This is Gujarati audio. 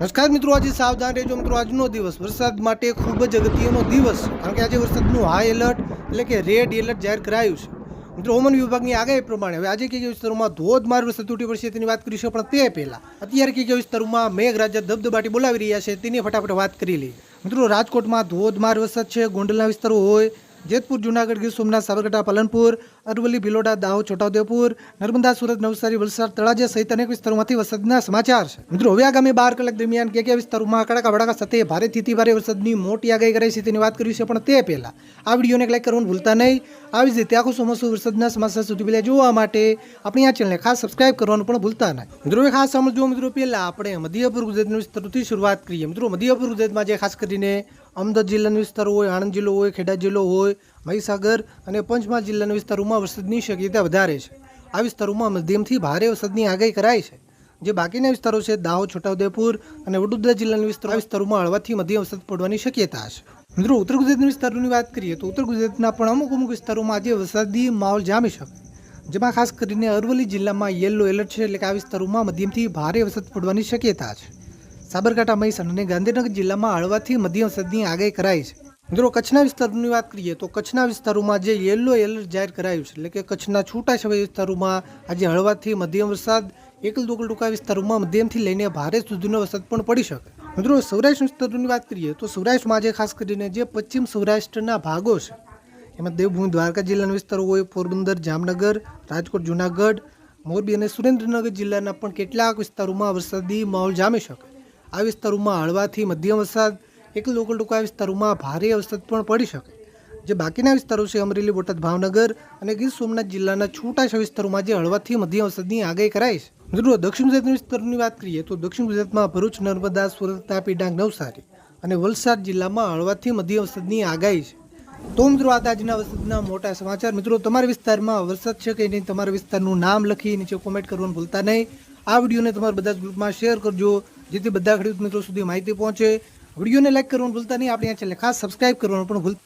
નમસ્કાર મિત્રો, આજે સાવધાન રહેજો મિત્રો. આજનો દિવસ વરસાદ માટે ખૂબ જ અગત્યનો દિવસ કારણ કે આજે વરસાદનું હાઈ એલર્ટ એટલે કે રેડ એલર્ટ જાહેર કરાયું છે. મિત્રો, હવામાન વિભાગની આગાહી પ્રમાણે હવે આજે કઈ કઈ વિસ્તારોમાં ધોધમાર વરસાદ તૂટી પડશે તેની વાત કરીશું પણ તે પહેલાં. અત્યારે કઈ કઈ વિસ્તારોમાં મેઘરાજા ધબધબાટી બોલાવી રહ્યા છે તેની ફટાફટ વાત કરી લઈએ. મિત્રો, રાજકોટમાં ધોધમાર વરસાદ છે. ગોંડલના વિસ્તારો હોય જેતપુર, જુનાગઢ, ગીર સોમનાથ, સાબરકાંઠા, પાલનપુર, અરવલ્લી, ભિલોડા, દાહોદ, છોટાઉદેપુર, નર્મદા, સુરત, નવસારી, વલસાડ, તળાજા સહિત અનેક વિસ્તારોમાંથી વરસાદના સમાચાર છે. મિત્રો, હવે આગામી બાર કલાક દરમિયાન કે કયા વિસ્તારોમાં કડાકા વડાકા સાથે ભારેથી અતિ ભારે વરસાદની મોટી આગાહી કરાઈ છે તેની વાત કરી છે પણ તે પહેલા આ વિડીયોને લાઈક કરવાનું ભૂલતા નહીં. આવી જ રીતે આખું ચોમાસું વરસાદના સમાચાર સુધી પહેલાં જોવા માટે આપણી આ ચેનલને ખાસ સબસ્ક્રાઇબ કરવાનું પણ ભૂલતા નહીં. મિત્રો ખાસ સમજો મિત્રો, પહેલાં આપણે મધ્યપૂર્વ ગુજરાતના વિસ્તારોથી શરૂઆત કરીએ. મિત્રો મધ્યપૂર્વ ગુજરાતમાં જે ખાસ કરીને અમદાવાદ જિલ્લાના વિસ્તારો હોય, આણંદ જિલ્લો હોય, ખેડા જિલ્લો હોય, મહીસાગર અને પંચમહાલ જિલ્લાના વિસ્તારોમાં વરસાદની શક્યતા વધારે છે. આ વિસ્તારોમાં મધ્યમથી ભારે વરસાદની આગાહી કરાઈ છે. જે બાકીના વિસ્તારો છે, દાહોદ, છોટાઉદેપુર અને વડોદરા જિલ્લાના વિસ્તારો વિસ્તારોમાં હળવાથી મધ્યમ વરસાદ પડવાની શક્યતા છે. મિત્રો, ઉત્તર ગુજરાતના વિસ્તારોની વાત કરીએ તો ઉત્તર ગુજરાતના પણ અમુક અમુક વિસ્તારોમાં આજે વરસાદી માહોલ જામી શકે જેમાં ખાસ કરીને અરવલ્લી જિલ્લામાં યલો એલર્ટ છે, એટલે કે આ વિસ્તારોમાં મધ્યમથી ભારે વરસાદ પડવાની શક્યતા છે. સાબરકાંઠા મહીસાગર અને ગાંધીનગર જિલ્લામાં હળવાથી મધ્યમ સદની આગાહી કરાઈ છે. મિત્રો, કચ્છના વિસ્તારની વાત કરીએ તો કચ્છના વિસ્તારોમાં જે યલો એલર્ટ જાહેર કરાયું છે, એટલે કે કચ્છના છૂટાછવાયા વિસ્તારોમાં આજે હળવાથી મધ્યમ વરસાદ એકલ દોકલ ટૂંકા વિસ્તારોમાં મધ્યમથી લઈને ભારે સુધીનો વરસાદ પણ પડી શકે. મિત્રો, સૌરાષ્ટ્ર વિસ્તારોની વાત કરીએ તો સૌરાષ્ટ્રમાં આજે ખાસ કરીને જે પશ્ચિમ સૌરાષ્ટ્રના ભાગો છે, એમાં દેવભૂમિ, દ્વારકા જિલ્લાના વિસ્તારો હોય, પોરબંદર, જામનગર, રાજકોટ, જુનાગઢ, મોરબી અને સુરેન્દ્રનગર જિલ્લાના પણ કેટલાક વિસ્તારોમાં વરસાદી માહોલ જામી શકે. આ વિસ્તારોમાં હળવાથી મધ્યમ વરસાદ, એક લોકલ ટૂંકા વિસ્તારોમાં ભારે વરસાદ પણ પડી શકે. જે બાકીના વિસ્તારો છે, અમરેલી, બોટાદ, ભાવનગર અને ગીર સોમનાથ જિલ્લાના છૂટાછા વિસ્તારોમાં જે હળવાથી મધ્યમ વરસાદની આગાહી કરાઈ છે. મિત્રો, દક્ષિણ ગુજરાતના વિસ્તારની વાત કરીએ તો દક્ષિણ ગુજરાતમાં ભરૂચ, નર્મદા, સુરત, તાપી, ડાંગ, નવસારી અને વલસાડ જિલ્લામાં હળવાથી મધ્યમ વરસાદની આગાહી છે. તો મિત્રો, આ આજના વરસાદના મોટા સમાચાર. મિત્રો, તમારા વિસ્તારમાં વરસાદ છે કે નહીં, તમારા વિસ્તારનું નામ લખી નીચે કોમેન્ટ કરવાનું ભૂલતા નહીં. આ વિડીયોને તમારા બધા ગ્રુપમાં શેર કરજો. જેથી બધા ખેડૂત મિત્રો સુધી માહિતી પહોંચે. વિડીયોને લાઈક કરવાનું ભૂલતા નહીં. આપણી આ ચેનલ ખાસ સબસ્ક્રાઇબ કરવાનું પણ ભૂલ